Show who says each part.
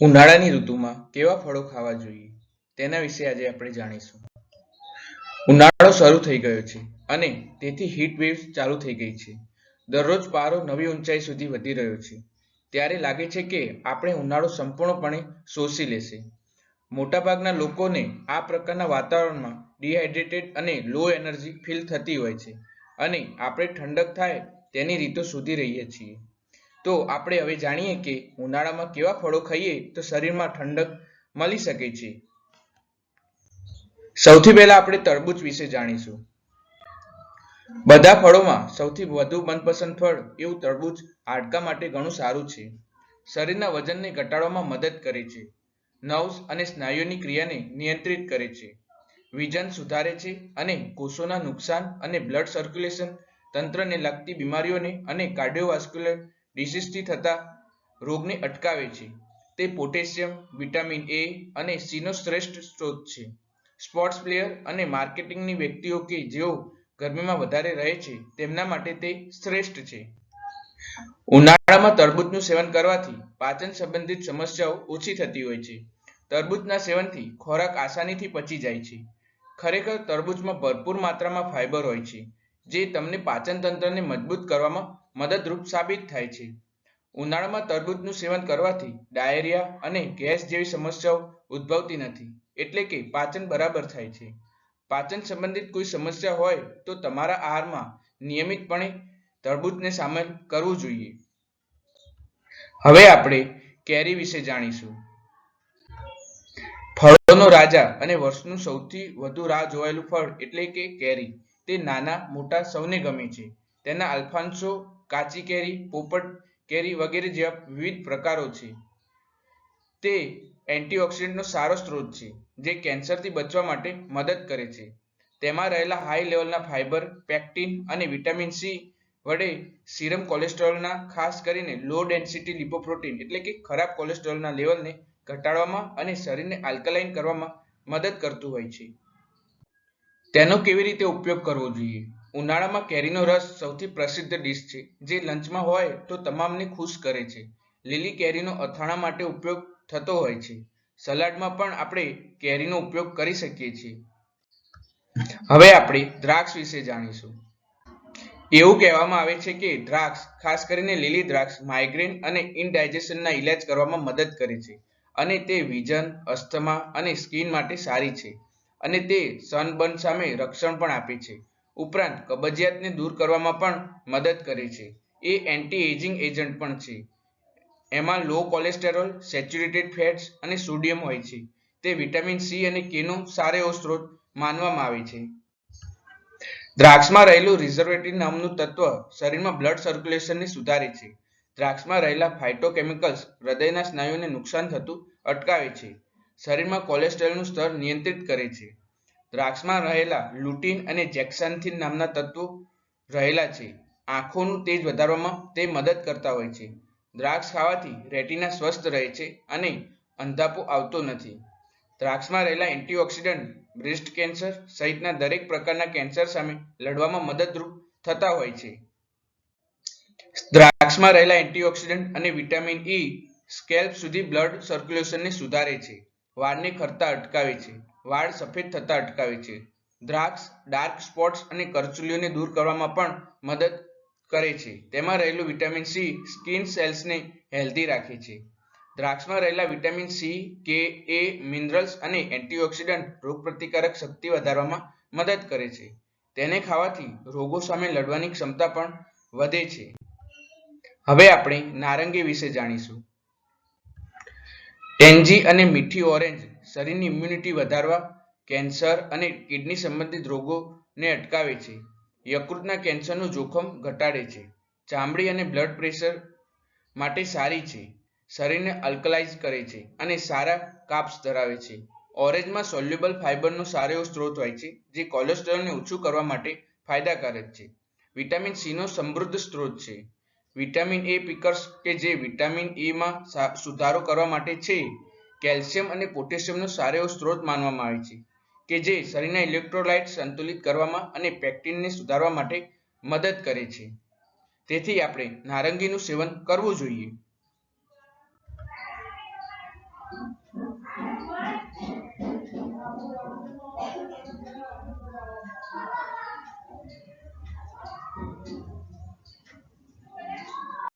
Speaker 1: ઉનાળાની ઋતુમાં કેવા ફળો ખાવા જોઈએ તેના વિશે આજે આપણે જાણીશું. ઉનાળો શરૂ થઈ ગયો છે અને તેથી હીટ વેવ્સ ચાલુ થઈ ગઈ છે. દરરોજ પારો નવી ઊંચાઈ સુધી વધી રહ્યો છે. ત્યારે લાગે છે કે આપણે ઉનાળો સંપૂર્ણપણે શોષી લેશે. મોટાભાગના લોકોને આ પ્રકારના વાતાવરણમાં ડિહાઇડ્રેટેડ અને લો એનર્જી ફીલ થતી હોય છે અને આપણે ઠંડક થાય તેની રીતો શોધી રહીએ છીએ. તો આપણે હવે જાણીએ કે ઉનાળામાં કેવા ફળો ખાઈએ તો શરીરમાં ઠંડક મળી શકે છે. સૌથી પહેલા આપણે તરબૂચ વિશે જાણીશું. બધા ફળોમાં સૌથી વધુ મનપસંદ ફળ એવું તરબૂચ હાડકા માટે ઘણું સારું છે. શરીરના વજનને ઘટાડવામાં મદદ કરે છે. નર્વ્સ અને સ્નાયુની ક્રિયાને નિયંત્રિત કરે છે. વિઝન સુધારે છે અને કોષોના નુકસાન અને બ્લડ સર્ક્યુલેશન તંત્રને લગતી બીમારીઓને અને કાર્ડિયોવાસ્ક્યુલર ડિસીઝથી થતા રોગને અટકાવે છે. તે પોટેશિયમ, વિટામિન એ અને સીનો શ્રેષ્ઠ સ્ત્રોત છે. સ્પોર્ટ્સ પ્લેયર અને માર્કેટિંગની વ્યક્તિઓ કે જેઓ ગરમીમાં વધારે રહે છે, તેમના માટે તે શ્રેષ્ઠ છે. ઉનાળામાં તરબૂચનું સેવન કરવાથી પાચન સંબંધિત સમસ્યાઓ ઓછી થતી હોય છે. તરબૂચના સેવનથી ખોરાક આસાનીથી પચી જાય છે. ખરેખર તરબૂચમાં ભરપૂર માત્રામાં ફાઇબર હોય છે, જે તમને પાચન તંત્રને મજબૂત કરવામાં મદદરૂપ સાબિત થાય છે. ઉનાળામાં તરબૂચનું સેવન કરવાથી ડાયરિયા અને ગેસ જેવી સમસ્યાઓ ઉદ્ભવતી નથી, એટલે કે પાચન બરાબર થાય છે. પાચન સંબંધિત કોઈ સમસ્યા હોય તો તમારા આહારમાં નિયમિતપણે તરબૂચને સામેલ કરવું જોઈએ. હવે આપણે કેરી વિશે જાણીશું. ફળોનો રાજા અને વર્ષનું સૌથી વધુ રાહ જોવાયેલું ફળ એટલે કે કેરી. તે નાના, મોટા સૌને ગમે છે. તેના અલ્ફાન્સો કાચી કેરી, પોપટ કેરી વગેરે જેવા વિવિધ પ્રકારો છે. તે એન્ટીઓક્સિડન્ટનો સારો સ્ત્રોત છે, જે કેન્સરથી બચવા માટે મદદ કરે છે. તેમાં રહેલા હાઈ લેવલના ફાઇબર પેક્ટિન અને વિટામિન સી વડે સીરમ કોલેસ્ટ્રોલના ખાસ કરીને લો ડેન્સિટી લિપોપ્રોટીન એટલે કે ખરાબ કોલેસ્ટ્રોલના લેવલને ઘટાડવામાં અને શરીરને આલ્કલાઇન કરવામાં મદદ કરતું હોય છે. તેનો કેવી રીતે ઉપયોગ કરવો જોઈએ? ઉનાળામાં કેરીનો રસ સૌથી પ્રસિદ્ધ ડીશ છે. જે લંચમાં હોય તો તમામને ખુશ કરે છે. લીલી કેરીનો અથાણા માટે ઉપયોગ થતો હોય છે. સલાડમાં પણ આપણે કેરીનો ઉપયોગ કરી શકીએ છીએ. હવે આપણે દ્રાક્ષ વિશે જાણીશું. એવું કહેવામાં આવે છે કે દ્રાક્ષ, ખાસ કરીને લીલી દ્રાક્ષ માઇગ્રેન અને ઇનડાયજેશનના ઇલાજ કરવામાં મદદ કરે છે. અને તે વિઝન અસ્થમા અને સ્કિન માટે સારી છે. અને તે સનબર્ન સામે રક્ષણ પણ આપે છે. ઉપરાંત કબજિયાતને દૂર કરવામાં પણ મદદ કરે છે. એ એન્ટી એજિંગ એજન્ટ પણ છે. એમાં લો કોલેસ્ટેરોલ સેચ્યુરેટેડ ફેટ્સ અને સોડિયમ હોય છે. તે વિટામિન સી અને કેનો સારો એવો સ્ત્રોત માનવામાં આવે છે. દ્રાક્ષમાં રહેલું રિઝર્વેટિવ નામનું તત્વ શરીરમાં બ્લડ સર્ક્યુલેશનને સુધારે છે. દ્રાક્ષમાં રહેલા ફાઇટોકેમિકલ્સ હૃદયના સ્નાયુને નુકસાન થતું અટકાવે છે. શરીરમાં કોલેસ્ટ્રોલનું સ્તર નિયંત્રિત કરે છે. દ્રાક્ષમાં રહેલા લુટીન અને જેક્સાન્થિન નામના તત્વો રહેલા છે. આંખોનું તેજ વધારવામાં તે મદદ કરતા હોય છે. દ્રાક્ષ ખાવાથી રેટિના સ્વસ્થ રહે છે અને અંધાપો આવતો નથી. દ્રાક્ષમાં રહેલા એન્ટીઓક્સિડન્ટ બ્રેસ્ટ કેન્સર સહિતના દરેક પ્રકારના કેન્સર સામે લડવામાં મદદરૂપ થતા હોય છે. દ્રાક્ષમાં રહેલા એન્ટીઓક્સિડન્ટ અને વિટામિન ઈ સ્કેલ્પ સુધી બ્લડ સર્ક્યુલેશનને સુધારે છે. વાળને ખરતા અટકાવે છે. વાળ સફેદ થતા અટકાવે છે. દ્રાક્ષ, ડાર્ક સ્પોટ્સ અને કરચલીઓને દૂર કરવામાં પણ મદદ કરે છે. તેમાં રહેલું વિટામિન સી સ્કિન સેલ્સને હેલ્ધી રાખે છે. દ્રાક્ષમાં રહેલા વિટામિન સી, કે, એ, મિનરલ્સ અને એન્ટીઓક્સિડન્ટ રોગપ્રતિકારક શક્તિ વધારવામાં મદદ કરે છે. તેને ખાવાથી રોગો સામે લડવાની ક્ષમતા પણ વધે છે. હવે આપણે નારંગી વિશે જાણીશું. ટેન્જી અને મીઠી ઓરેન્જ શરીરની ઇમ્યુનિટી વધારવા કેન્સર અને કિડની સંબંધિત રોગોને અટકાવે છે. યકૃતના કેન્સરનું જોખમ ઘટાડે છે. ચામડી અને બ્લડ પ્રેશર માટે સારી છે. શરીરને અલ્કલાઇઝ કરે છે અને સારા કાપ્સ ધરાવે છે. ઓરેન્જમાં સોલ્યુબલ ફાઇબરનો સારો એવો સ્ત્રોત હોય છે, જે કોલેસ્ટ્રોલને ઓછું કરવા માટે ફાયદાકારક છે. વિટામિન સીનો સમૃદ્ધ સ્ત્રોત છે. વિટામિન એ પીકર્સ કે જે વિટામિન એમાં સુધારો કરવા માટે છે. કેલ્શિયમ અને પોટેશિયમનો સારો એવો સ્ત્રોત માનવામાં આવે છે, કે જે શરીરના ઇલેક્ટ્રોલાઇટ સંતુલિત કરવામાં અને પેક્ટિનને સુધારવા માટે મદદ કરે છે. તેથી આપણે નારંગીનું સેવન કરવું જોઈએ.